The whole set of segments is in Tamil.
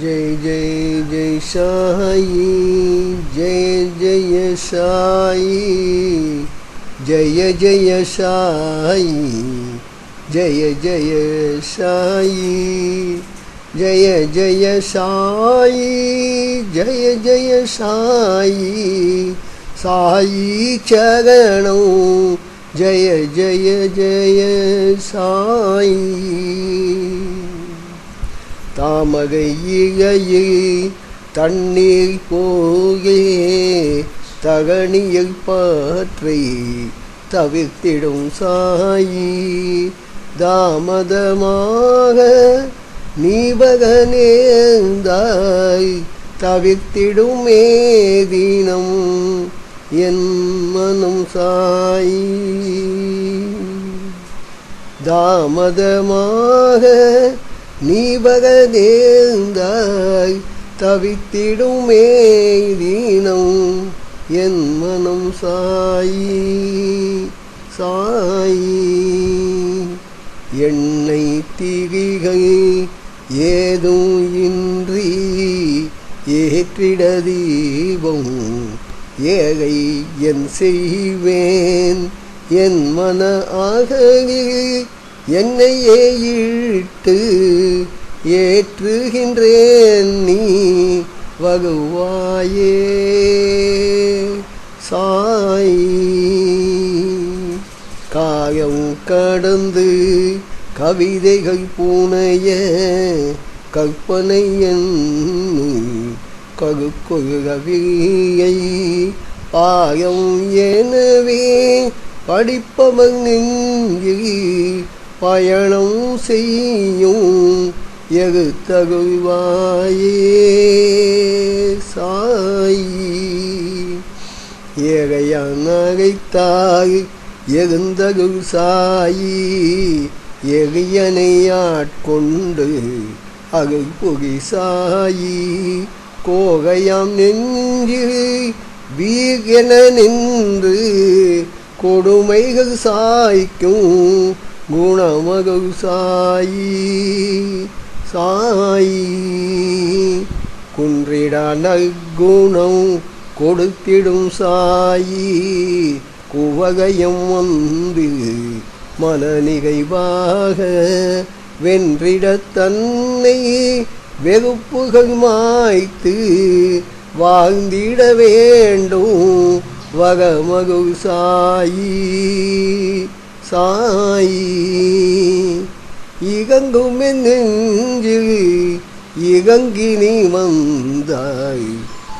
जय जय जय साई जय जय साई जय जय साई जय जय साई जय जय साई जय जय साई साई चरणों जय जय जय साई தாமகை இகையே தண்ணீர் போகே தகனியல் பாற்றை தவிர்த்திடும் சாயி. தாமதமாக நீபக நேர்ந்தாய் தவிர்த்திடும் மேதினம் என் மனம் சாயி. தாமதமாக நீ பகதேந்தாய் தவித்திடுமே தீனம் என் மனம் சாயி சாயி. எண்ணெய் திரிகை ஏதும் இன்றி ஏற்றிட தீபம் ஏகை என் செய்வேன் என் மன ஆகி என்னையே இழுத்து ஏற்றுகின்றேன் நீ வகுவாயே. சாய் காயம் கடந்து கவிதைகள் பூனைய கற்பனை ககுக்கொழுகவியை பாயம். எனவே படிப்பவன் நெஞ்சி பயணம் செய்யும் எது தகுவாயே சாயி. ஏகையான் நகைத்தாய் எகுந்தகு சாயி. எகியனை ஆட்கொண்டு அகு புகி சாயி. கோகையாம் நெஞ்சு வீகென நின்று கொடுமைகள் சாய்க்கும் குணமகு சாயி. சாயி குன்றிட நற்குணம் கொடுத்திடும் சாயி. குவகையம் வந்து மனநிகைவாக வென்றிட தன்னை வெகுப்புகள் மாய்த்து வாழ்ந்திட வேண்டும் வகமகு சாயி சாயி. இகங்கும் என் நெஞ்சில் இகங்கினி வந்தாய்.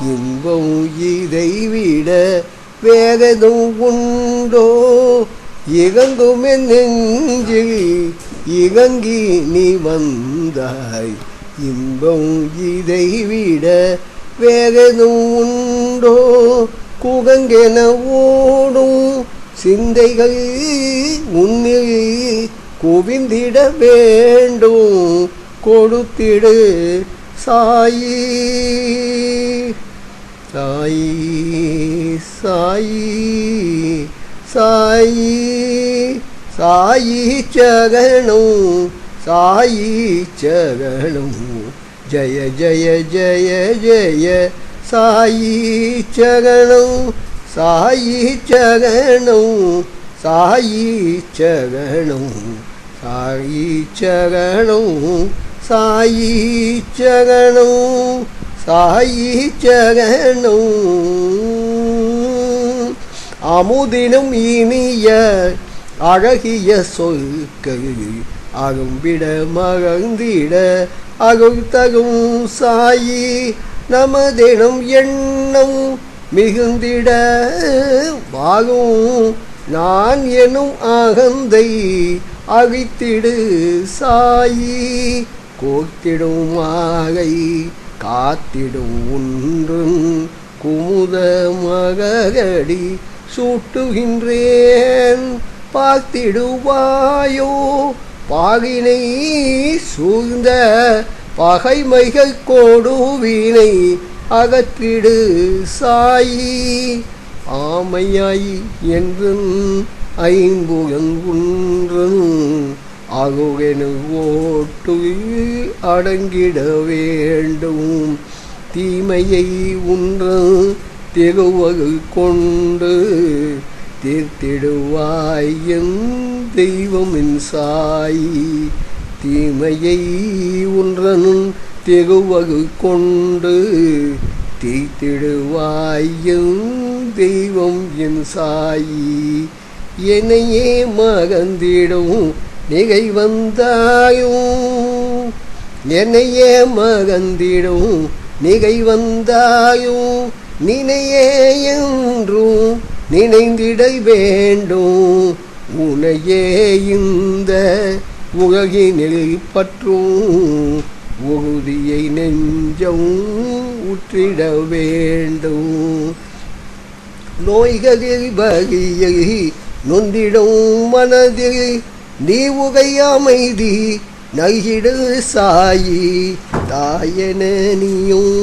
இன்பம் இதை விட வேகதும் உண்டோ? இகங்கும் என் நெஞ்சில் இகங்கி நீ வந்தாய். இன்பம் இதை விட வேகதும் உண்டோ? குகங்கென ஓடும் சிந்தைகள் உன்னில் குவிந்திட வேண்டும் கொடுத்திடு சாயி சாயி சாயி சாயி சாயி சகணும் சாயி சகணும் ஜய ஜய ஜய ஜய சாயி சகணும் சாயி சகணும் சாயி சகணும் சாயி சகணும் அமுதினும் இனிய அழகிய சொற்கள் அகும்பிட மகந்திட அகுத்தகும் சாயி நமதினும் எண்ணம் மிகுந்திட வாழும் நான் எனும் அகந்தை அழித்திடு சாயி. கோத்திடும் ஆகை காத்திடும் ஒன்றும் குமுத மகடி சூட்டுகின்றேன். பார்த்திடுவாயோ பாகினை சூழ்ந்த பகைமைகள் கொடுவினை அகற்றிடு சாயி. ஆமையாய் என்றும் ஐம்புகன் ஒன்றும் அகுகெனு ஓட்டு அடங்கிட வேண்டும். தீமையை உன்ற திகுவகு கொண்டு தீர்த்திடுவாயும் தெய்வமின் சாயி. தீமையை உன்றனும் திகுவகு கொண்டு தீர்த்திடுவாய் தெய்வம் என் சாயி. என்னையே மகந்திடும் நிகை வந்தாயும். என்னையே மகந்திடும் நிகை வந்தாயும். நினையே என்றும் நினைந்திட வேண்டும். உனையே இந்த உலகினில் பற்றும் உறுதியை நெஞ்சம் உற்றிட வேண்டும். நோய்களில் வகியை நொந்திடும் மனதில் நீ உகை அமைதி நல்கிடு சாயி தாயன நீயும்.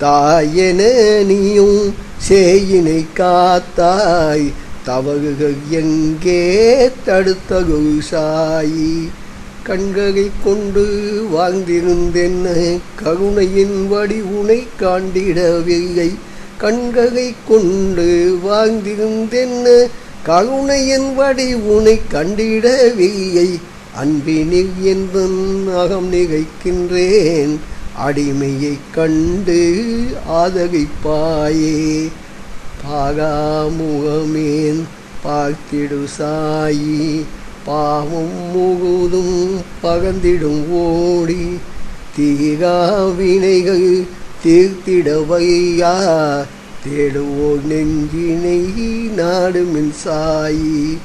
தாயன நீயும் சேயினை காத்தாய் தவறுகள் எங்கே தடுத்தகு சாயி கண்களை கொண்டு வாழ்ந்திருந்தென்ன? கருணையின் வடிவுனை காண்டிடவில்லை கண்களை கொண்டு வாழ்ந்திருந்தென்ன? கருணையின் வடிவுனை கண்டிடவில்லை. அன்பினில் என்பன் அகம் நிகைக்கின்றேன். அடிமையைக் கண்டு ஆதரிப்பாயே. பாகாமுகமேன் பார்த்திடு சாயி. பாவம் முழுதும் பகந்திடும் ஓடி தீகா வினைகள் தீர்த்திடவையா? தேடுவோர் நெஞ்சினை நாடுமின் சாயி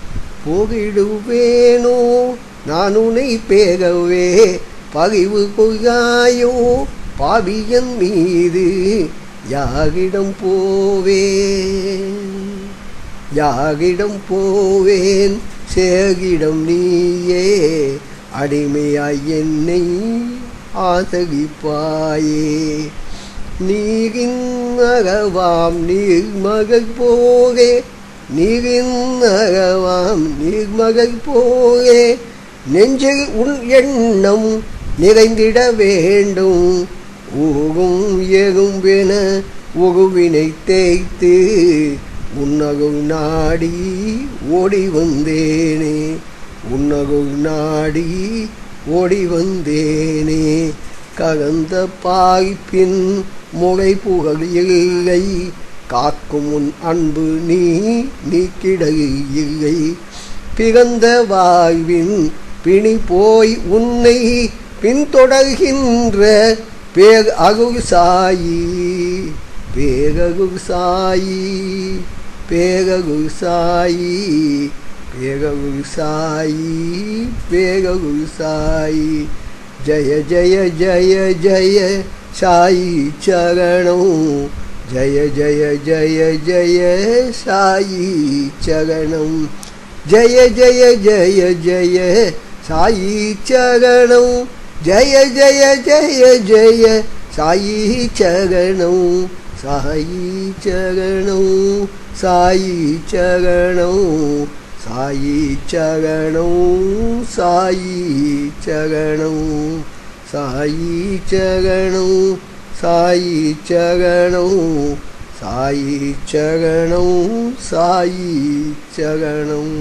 போகிடுவேனோ? நான் உனை பேகவே பகிவு கொய்யாயோ பாவியன் மீது யாகிடம் போவேன்? யாகிடம் போவேன்? சேகிடம் நீயே அடிமையாய் என்னை ஆசகிப்பாயே. நீரின் அகவாம் நீர்மகள் போகே நீரின் அகவாம் நீர்மகள் போகே. நெஞ்சில் உன் எண்ணம் நிறைந்திட வேண்டும் ஊகும் எறும்பென உகுவினை தேய்த்து உன்னகுள் நாடி ஓடி வந்தேனே உன்னகுள் நாடி ஓடி வந்தேனே. கலந்த பாய்ப்பின் முளை புகழ் இல்லை காக்கும் உன் அன்பு நீ நீக்கிட இல்லை. பிறந்த வாழ்வின் பிணி போய் உன்னை பின்தொடர்கின்ற பேர் அருள் சாயி பேரருள் சாயி. పేగ గురుసాయి పేగ గురుసాయి పేగ గురుసాయి జయ జయ జయ జయ సాయి చరణం జయ జయ జయ జయ సాయి చరణం జయ జయ జయ జయ సాయి చరణం జయ జయ జయ జయ సాయి చరణం சாயி சரணம் சாயி சரணம் சாயி சரணம் சாயி சரணம் சாயி சரணம் சாயி சரணம் சாயி சரணம் சாயி சரணம்